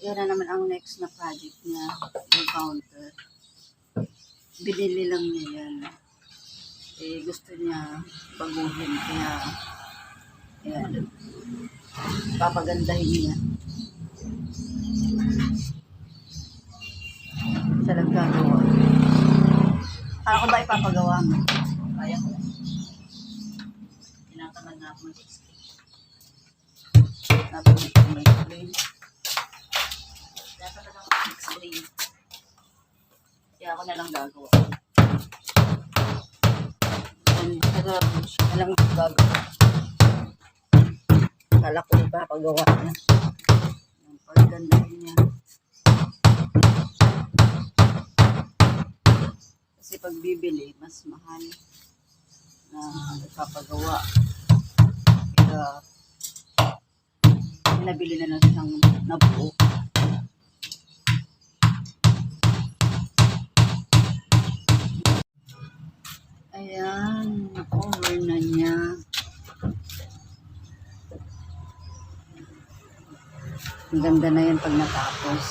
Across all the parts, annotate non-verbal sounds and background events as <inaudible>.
Yan na naman ang next na project niya, yung counter. Binili lang niya yan. Eh, gusto niya baguhin, kaya yan. Papagandahin niya. Sa nagkagawa. Paano ko ba ipapagawa mo? Kaya ko. Tinatamad na ako mag-explain. Tapos may explain. Dapat na lang mag-explain. Kaya ako na lang gagawa. Yan, Pero, walang gagawa. Kala ko ipapagawa niya. Ang paggandahin niya. Kasi pag bibili, mas mahal na ipapagawa. Kaya, nabili na lang siyang nabuo. Ayan, over na niya. Ang ganda na yan pag natapos.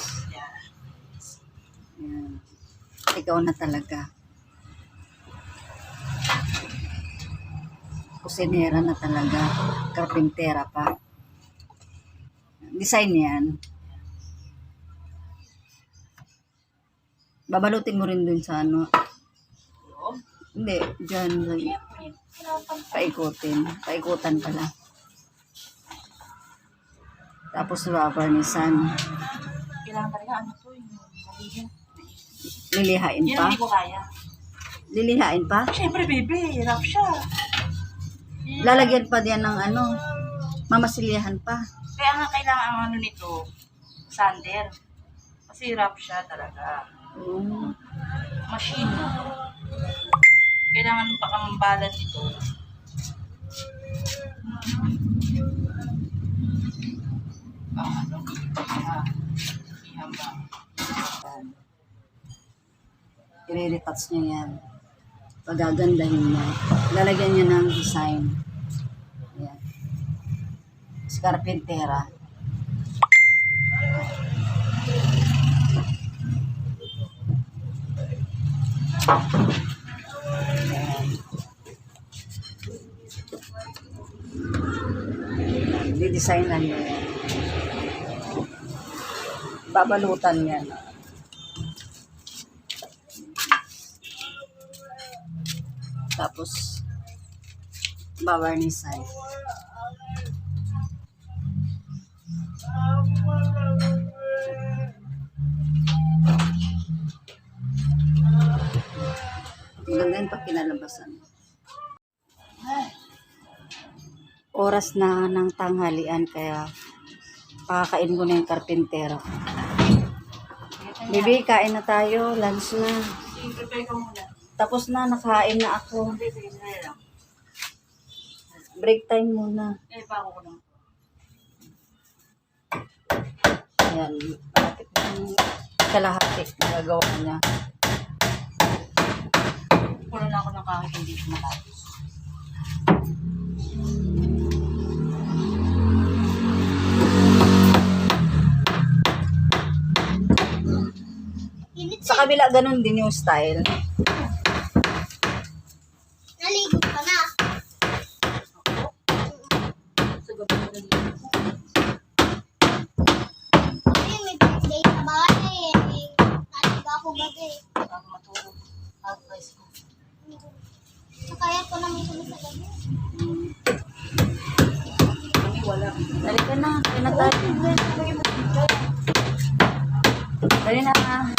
Ayan. Ikaw na talaga. Kusinera na talaga. Karpintera pa. Design yan. Babalutin mo rin dun sa ano. Hindi, dyan. Kailangan paikutin. Paikutan pala. Tapos babarnisan. Kailangan talaga ano to yung malihin. Lilihain Yan pa. hindi ko kaya. Lilihain pa. Siyempre, baby. Hirap siya. Lalagyan pa diyan ng ano. Mamasilyahan pa. Kaya nga kailangan ang ano nito, sander. Kasi hirap siya talaga. Mm. Machine. Kailangan pa kang balan nito. Ah, ano? Ah, ihambang. Yan. I-retouch niya yan. Pagagandahin niya. Lalagyan niya ng design. Yan. Scarpintera. Yan. Di-design na niya yan. Babalutan niya. Tapos, babarnisan. Maganda yun pag kinalabasan. Oras na ng tanghalian kaya pakakain ko na yung karpintero. Bibi, kain na tayo. Lunch na. Tapos na, nakain na ako. Break time muna. Ayan, malapit na yung kalahati na gagawa niya. Kulo na ako ng kahit hindi ko matapos. Sa kabila, ganun din yung style. Naligo ka na. Gabi ko na eh. Kaya ko naman sa gabi. Kami wala. Dali ka na, kain na tayo. Dali na.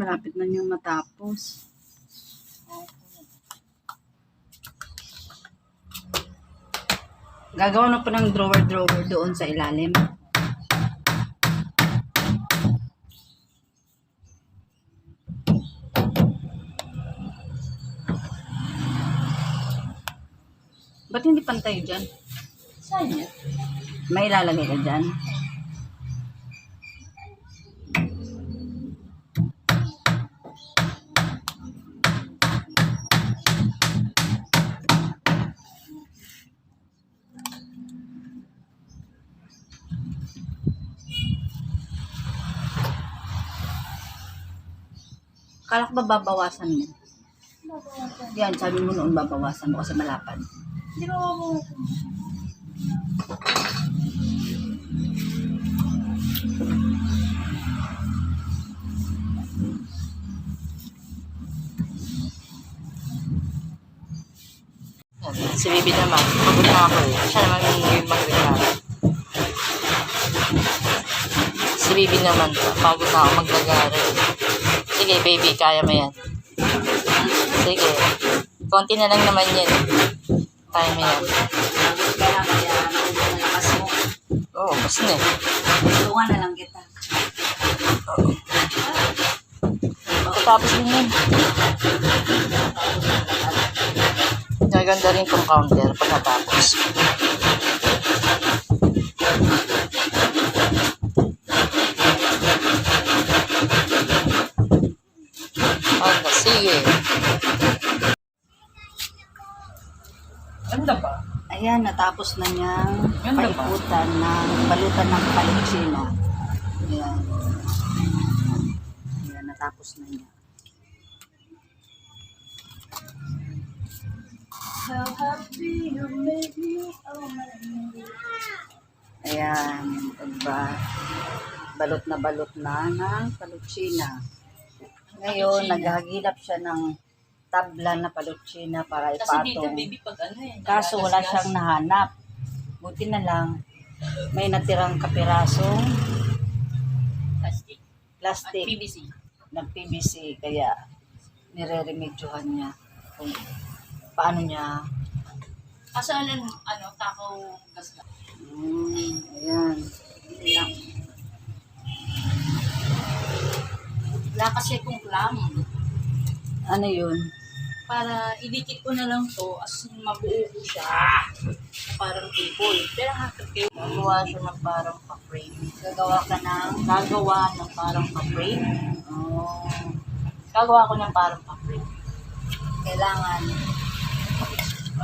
Malapit na niyang matapos. Gagawa na pa ng drawer-drawer doon sa ilalim. Ba't hindi pantay dyan? Saan yan? May ilalagay ka dyan? Kala ko ba babawasan mo? Babawasan. Yan, sabi mo noon babawasan mo kasi malapad. Hindi ba? Yan, Si Bibi naman, pagod na ako eh. Siya naman yung magreklamo. Si Bibi naman, pagod na ako maglagari. Sige, baby, kaya mo yan. Sige. Konti na lang naman yan. Kaya mo yan. Tapos. Oo, oh, basta na eh. Tulungan na lang kita. Pagkatapos din yan. Naganda rin tong counter pag natapos. Sige. Ganda ba? Ayan, natapos na niyang Ganda ba? palikutan ng balutan ng palitsina. Ayan. Ayan, natapos na niya. How happy you make me, oh my Ayan, diba? Balot na balot na ng palutsina. Ngayon, naghahagilap siya ng tabla na palutsina para ipatong. pag ano eh. Kaso wala siyang nahanap. Buti na lang, may natirang kapirasong plastic. plastic PVC. ng PVC. Kaya, nire-remedyohan niya kung paano niya. Kaso ano, ano, takaw gas lang. Mm, ayan. Hindi lang. Wala kasi kung clam. Ano yun? Para idikit ko na lang to as mabuo ko siya. Parang table. Pero hakit kayo. Gagawa siya ng parang pa-frame. Gagawa ka ng... Gagawa ng parang pa-frame. Oh, Gagawa ko ng parang pa-frame. kailangan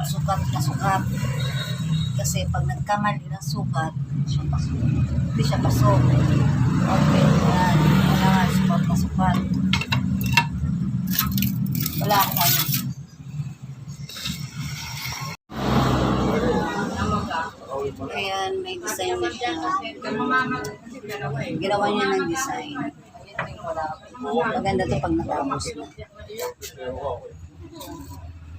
sukat na sukat. Kasi pag nagkamali ng sukat, hindi siya pasok. Okay, yan. Kailangan na sukat. Wala akong ano. Ayan, may design na siya. Ginawa niya ng design. Maganda to pag natapos na.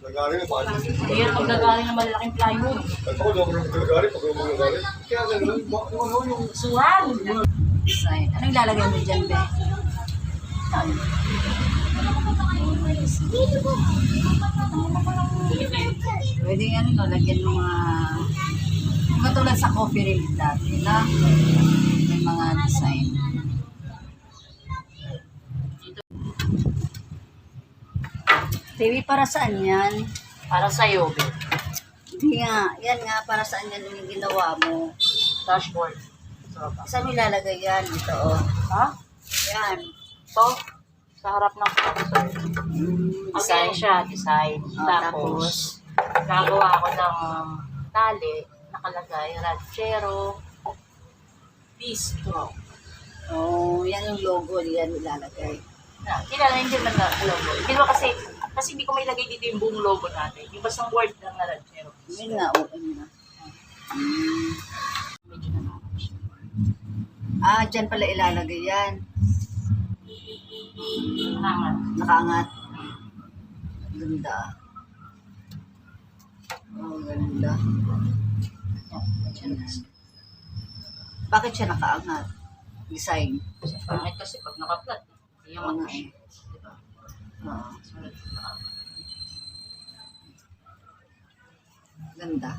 Nagaling na paano? Ayan, pag nagaling ng malalaking plywood. Ako daw ako nagaling pag nagaling. Kaya ano yung Suwan! Design. Anong ilalagay mo dyan, Be? Pwede yan, no, lagyan mo mga... Katulad sa coffee reel dati, na may mga design. Baby, para saan yan? Para sa'yo, babe. Hindi nga, yan nga, para saan yan yung ginawa mo? Dashboard. Saan ilalagay yan? Ito, oh. Ha? Yan. Ito, sa harap ng console. Mm, Design siya, design. Ah, Tapos, gagawa ako ng tali, nakalagay, ranchero, bistro. Oh, yan yung logo, yan ilalagay. Na, kilala hindi man na logo. Hindi mo kasi, kasi hindi ko may lagay dito yung buong logo natin. Yung basta word lang na ranchero. Yun nga, oo na. Mm. Medyo na. Ah, dyan pala ilalagay yan. Nangan. Nakaangat. Ganda. Oh, ganda. Yan. Bakit siya nakaangat? Design. Kasi pangit kasi pag naka-flat, hindi yung eh. Diba? Oo, naka- ganda.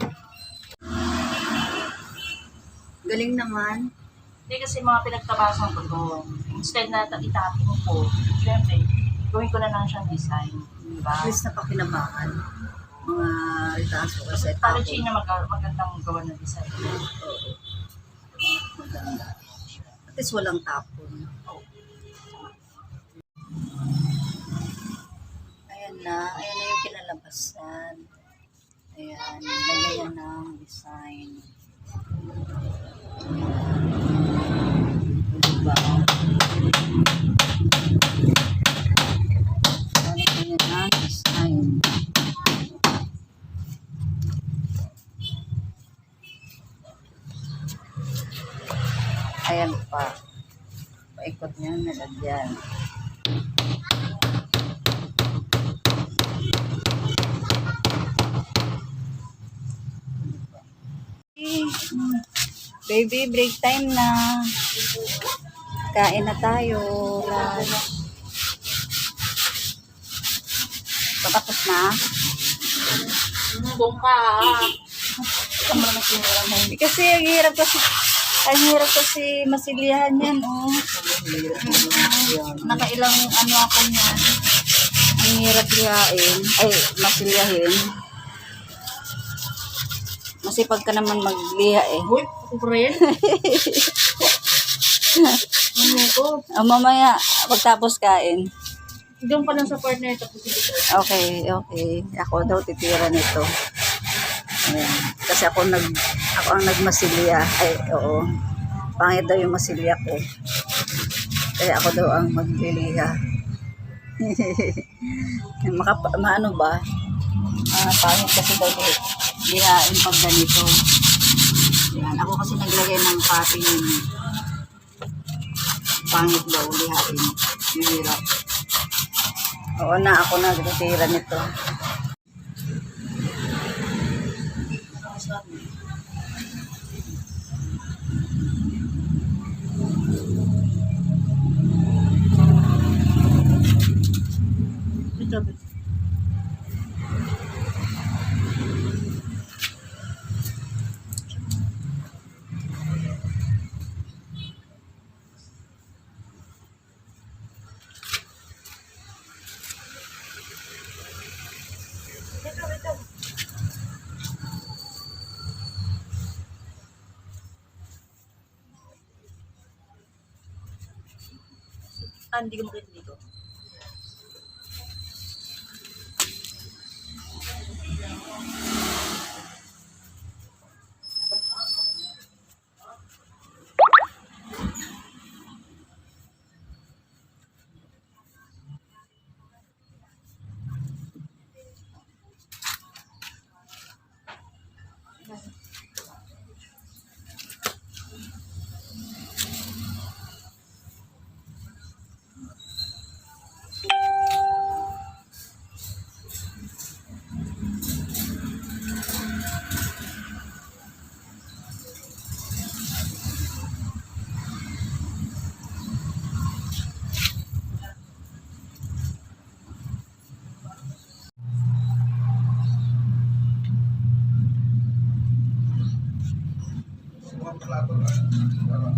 Galing naman. Hindi kasi mga pinagtabasan ko doon. Instead na itapin ko, syempre, gawin ko na lang siyang design. Diba? At least napakinabangan. Mga ritaso kasi Para siya na mag- magandang gawa ng design. Oo. Maganda. At least walang tapon. Ayan na. Ayan na yung kinalabasan. Ayan. Lagyan na ng design. Diba? Nalagyan. Baby, break time na. Kain na tayo. Lunch. Patapos na? Bong ka. Kasi ang hirap kasi ang hirap kasi masilihan yan, oh. Nakailang ano ako niyan. Ang hirap lihain. Ay, masilyahin. Masipag ka naman magliha eh. Uy, ako rin. Ano ko? Oh, mamaya, pagtapos kain. Hanggang pa lang sa partner tapos. Okay, okay. Ako daw titira nito. Ayan. Kasi ako nag ako ang nagmasilya. Ay, oo. Pangit daw yung masilya ko. Kaya ako daw ang magliliha. <laughs> Maka, maano ba? Ah, pangit kasi daw ko lihain pag ganito. Yan. Ako kasi naglagay ng pati yun. Pangit daw lihain. Mahirap. Oo na, ako na nagtitira nito. Ito, hindi ko makita dito. 何だろう?